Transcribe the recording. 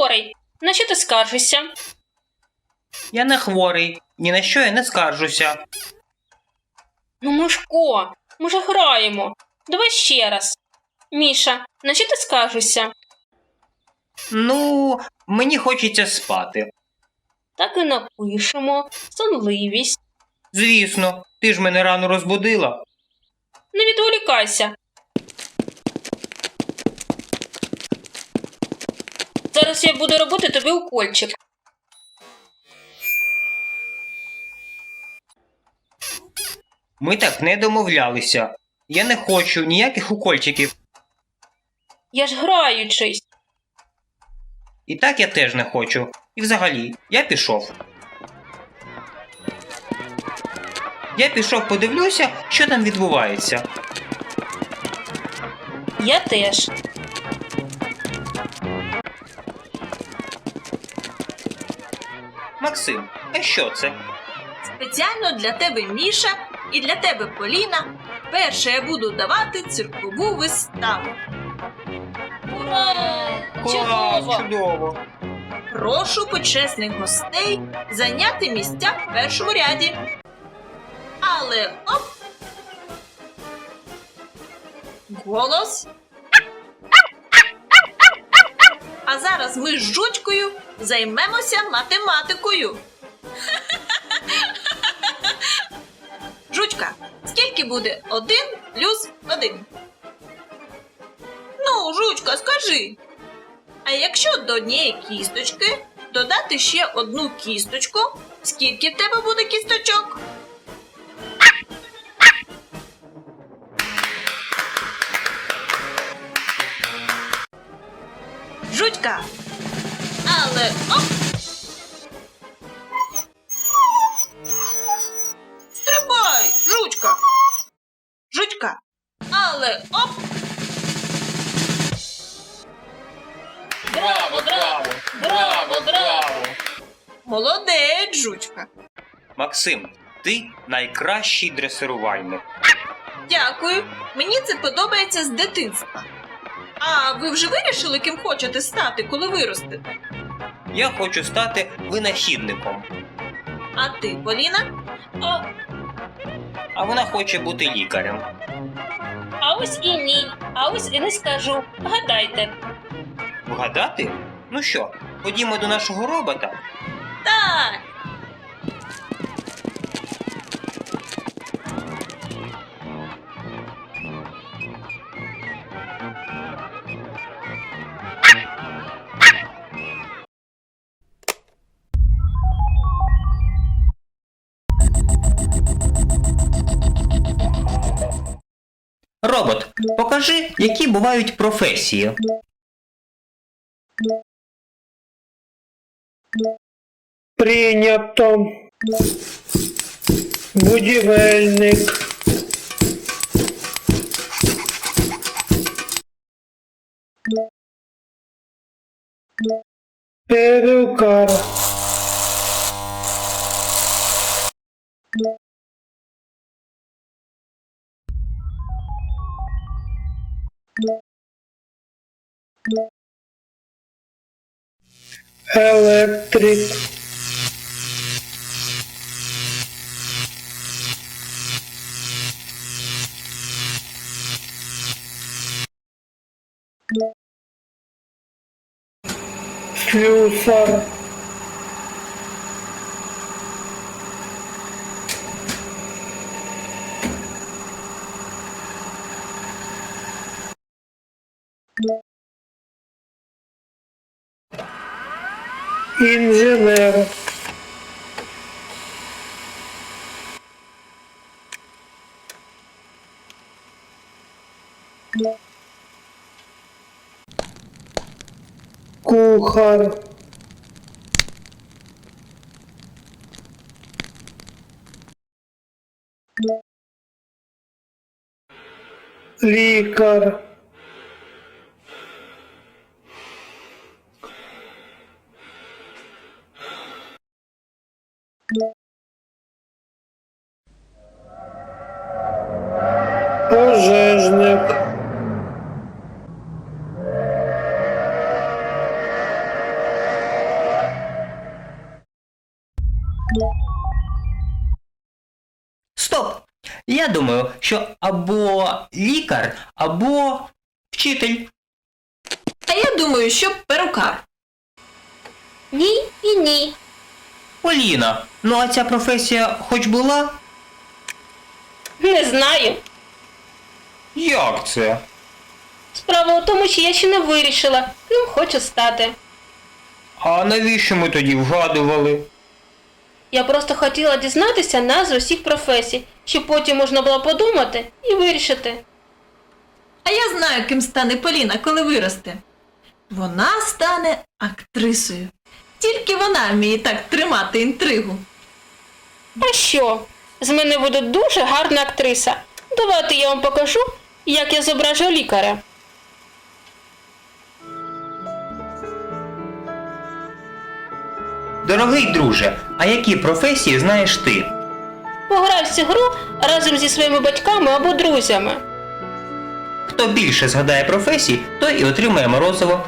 хворий. На що ти скаржишся? Я не хворий, ні на що я не скаржуся. Ну, Мишко, ми ж граємо. Давай ще раз. Міша, на що ти скаржишся? Ну, мені хочеться спати. Так і напишемо. Сонливість. Звісно, ти ж мене рано розбудила. Не відволікайся. Зараз я буду робити тобі укольчик. Ми так не домовлялися. Я не хочу ніяких укольчиків. Я ж граючись. І так я теж не хочу. І взагалі, я пішов. Я пішов подивлюся, що там відбувається. Я теж. Максим, а що це? Спеціально для тебе Міша і для тебе Поліна. Перше я буду давати циркову виставу. Ура! Клас, чудово! Прошу почесних гостей зайняти місця в першому ряді. Але оп! Голос. А зараз ми з жучкою займемося математикою. Жучка, скільки буде один плюс один? Ну, жучка, скажи. А якщо до однієї кісточки додати ще одну кісточку, скільки в тебе буде кісточок? Жутька. Але оп! Стрибай, жучка. Жучка. Але оп! Браво, браво! Браво, браво! Молодець, жучка. Максим, ти найкращий дресирувальник. Дякую. Мені це подобається з дитинства. А ви вже вирішили, ким хочете стати, коли виростете? Я хочу стати винахідником, А ти, Поліна? А, а вона хоче бути лікарем. а ось і ні. А ось і не скажу. Гадайте. Вгадати? Ну що, ходімо до нашого робота? Так. Покажи, які бувають професії. Прийнято. Будівельник. Перукар. elétrico fio fora Інженер. Кухар. Лікар. пожежник. Стоп! Я думаю, що або лікар, або вчитель. А я думаю, що перукар. Ні і ні. Поліна, ну а ця професія хоч була? Не знаю. Як це? Справа у тому, що я ще не вирішила, ким хочу стати. А навіщо ми тоді вгадували? Я просто хотіла дізнатися назви всіх професій, щоб потім можна було подумати і вирішити. А я знаю, ким стане Поліна, коли виросте. Вона стане актрисою. Тільки вона вміє так тримати інтригу. А що? З мене буде дуже гарна актриса. Давайте я вам покажу, як я зображу лікаря. Дорогий друже, а які професії знаєш ти? Пограй в цю гру разом зі своїми батьками або друзями. Хто більше згадає професій, той і отримає морозиво.